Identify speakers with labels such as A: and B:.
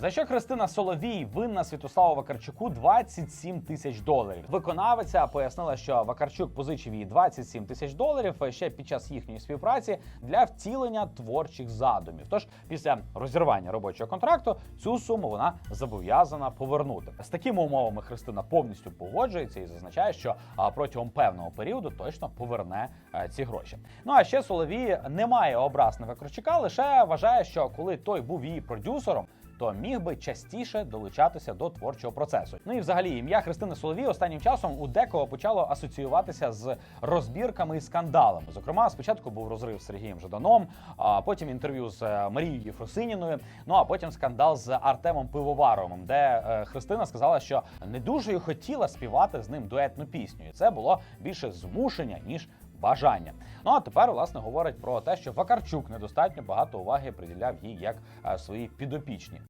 A: За що Христина Соловій винна Святославу Вакарчуку 27 тисяч доларів. Виконавиця пояснила, що Вакарчук позичив їй 27 тисяч доларів ще під час їхньої співпраці для втілення творчих задумів. Тож після розірвання робочого контракту цю суму вона зобов'язана повернути. З такими умовами Христина повністю погоджується і зазначає, що протягом певного періоду точно поверне е, ці гроші. Ну а ще Соловій не має образ на Вакарчука, лише вважає, що коли той був її продюсером. То міг би частіше долучатися до творчого процесу. Ну і взагалі ім'я Христини Соловій останнім часом у декого почало асоціюватися з розбірками і скандалами. Зокрема, спочатку був розрив з Сергієм Жаданом, а потім інтерв'ю з е, Марією Єфросиніною. Ну а потім скандал з Артемом Пивоваровим, де е, Христина сказала, що не дуже й хотіла співати з ним дуетну пісню. І це було більше змушення ніж бажання. Ну а тепер власне говорить про те, що Вакарчук недостатньо багато уваги приділяв їй як е, своїй підопічні.